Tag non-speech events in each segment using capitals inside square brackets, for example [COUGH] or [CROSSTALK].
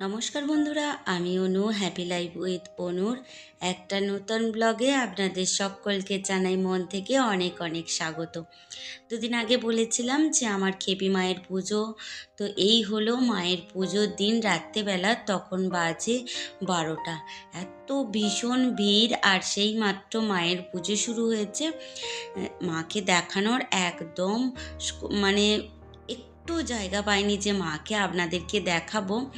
নমস্কার বন্ধুরা, আমি অনু হ্যাপি লাইফ উইথ অনুর একটা নতুন ব্লগে আপনাদের সকলকে জানাই মন থেকে অনেক অনেক স্বাগত। দুদিন আগে বলেছিলাম যে আমার খেপি মায়ের পুজো, তো এই হলো মায়ের পুজোর দিন রাত্রেবেলা, তখন বাজে বারোটা। এত ভীষণ ভিড়, আর সেই মাত্র মায়ের পুজো শুরু হয়েছে। মাকে দেখানোর একদম মানে একটু জায়গা পাইনি যে মাকে আপনাদেরকে দেখাবো।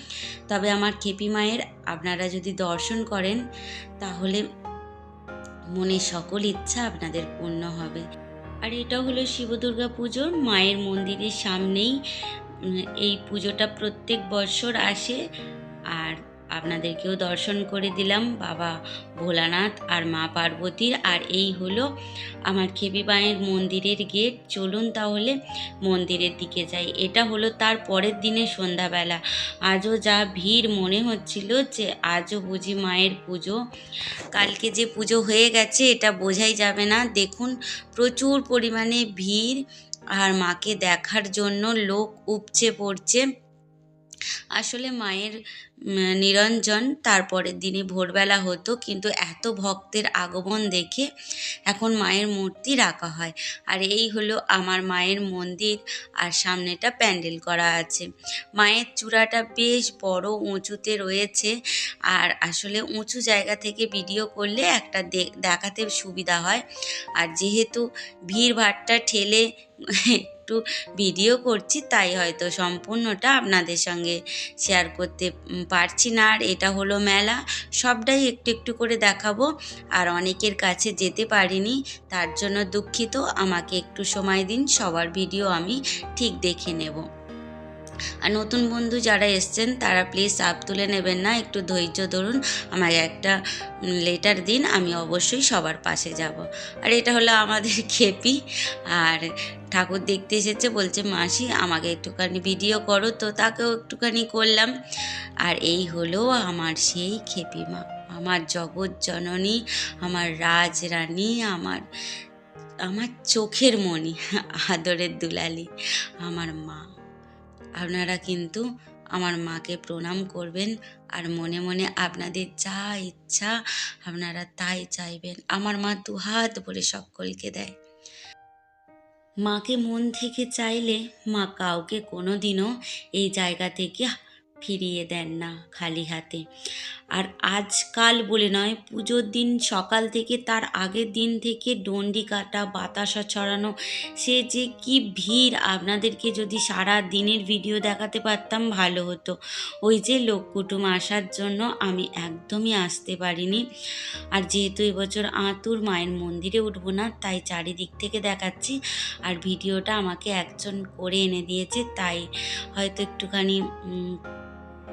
তবে আমার খেপি মায়ের আপনারা যদি দর্শন করেন, তাহলে মনে সকল ইচ্ছা আপনাদের পূর্ণ হবে। আর এটা হলো শিবদুর্গা পুজোর, মায়ের মন্দিরের সামনেই এই পুজোটা প্রত্যেক বছর আসে। আর আপনাদেরকেও দর্শন করে দিলাম। বাবা ভোলানাথ আর মা পার্বতীর। আর এই হলো আমার খেপি মায়ের মন্দিরের গেট। চলুন তাহলে মন্দিরের দিকে যাই। এটা হলো তার পরের দিনে সন্ধ্যাবেলা। আজও যা ভিড় মনে হচ্ছিল যে আজও বুঝি মায়ের পুজো। কালকে যে পুজো হয়ে গেছে এটা বোঝাই যাবে না। দেখুন, প্রচুর পরিমাণে ভিড়। আর মাকে দেখার জন্য লোক উপচে পড়ছে। আসলে মায়ের নিরঞ্জন তারপরের দিনে ভোরবেলা হতো, কিন্তু এত ভক্তের আগমন দেখে এখন মায়ের মূর্তি রাখা হয়। আর এই হলো আমার মায়ের মন্দির, আর সামনেটা প্যান্ডেল করা আছে। মায়ের চূড়াটা বেশ বড়, উঁচুতে রয়েছে, আর আসলে উঁচু জায়গা থেকে ভিডিও করলে একটা দেখাতে সুবিধা হয়। আর যেহেতু ভিড় ভাট্টা ঠেলে [LAUGHS] একটু ভিডিও করছি, তাই হয়তো সম্পূর্ণটা আপনাদের সঙ্গে শেয়ার করতে পারছি না। আর এটা হলো মেলা, সবটাই একটু একটু করে দেখাবো। আর অনেকের কাছে যেতে পারিনি, তার জন্য দুঃখিত। আমাকে একটু সময় দিন, সবার ভিডিও আমি ঠিক দেখে নেব। আর নতুন বন্ধু যারা এসছেন, তারা প্লিজ চাপ তুলে নেবেন না। একটু ধৈর্য ধরুন। আমাকে একটা লেটার দিন, আমি অবশ্যই সবার পাশে যাব। আর এটা হলো আমাদের [LAUGHS] খেপি। আর ঠাকুর দেখতে এসেছে, বলছে, মাসি, আমাকে একটুখানি ভিডিও করো। তো তাকেও একটুখানি করলাম। আর এই হলো আমার সেই খেপি মা। আমার জগৎ জননী, আমার রাজরানী, আমার আমার চোখের মণি, আদরের দুলালি, আমার মা। আপনারা কিন্তু আমার মাকে প্রণাম করবেন আর মনে মনে আপনাদের যা ইচ্ছা আপনারা তাই চাইবেন। আমার মা দু হাত ভরে সকলকে দেয়। মাকে মন থেকে চাইলে মা কাউকে কোনো দিনও এই জায়গা থেকে ফিরিয়ে দেন না খালি হাতে। আর আজকাল বলে নয়, পুজোর দিন সকাল থেকে তার আগের দিন থেকে ডন্ডি কাটা, বাতাসা ছড়ানো, সে যে কি ভিড়। আপনাদেরকে যদি সারা দিনের ভিডিও দেখাতে পারতাম, ভালো হতো। ওই যে লোক কুটুম আসার জন্য আমি একদমই আসতে পারিনি। আর যেহেতু এবছর আঁতুর মায়ের মন্দিরে উঠবো না, তাই চারিদিক থেকে দেখাচ্ছি। আর ভিডিওটা আমাকে একজন করে এনে দিয়েছে, তাই হয়তো একটুখানি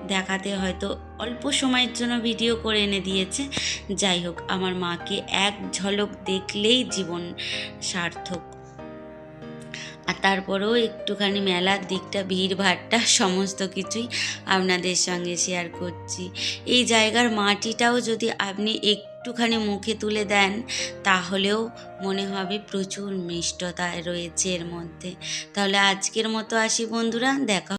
দেখাতে হয়তো অল্প সময়ের জন্য ভিডিও করে এনে দিয়েছে। যাই হোক, আমার মাকে এক ঝলক দেখলেই জীবন সার্থক। আর তারপরেও একটুখানি মেলার দিকটা ভিড় ভাট্টা সমস্ত কিছুই আপনাদের সঙ্গে শেয়ার করছি। এই জায়গার মাটিটাও যদি আপনি একটুখানি মুখে তুলে দেন, তাহলেও মনে হবে প্রচুর মিষ্টতা রয়েছে এর মধ্যে। তাহলে আজকের মতো আসি বন্ধুরা, দেখা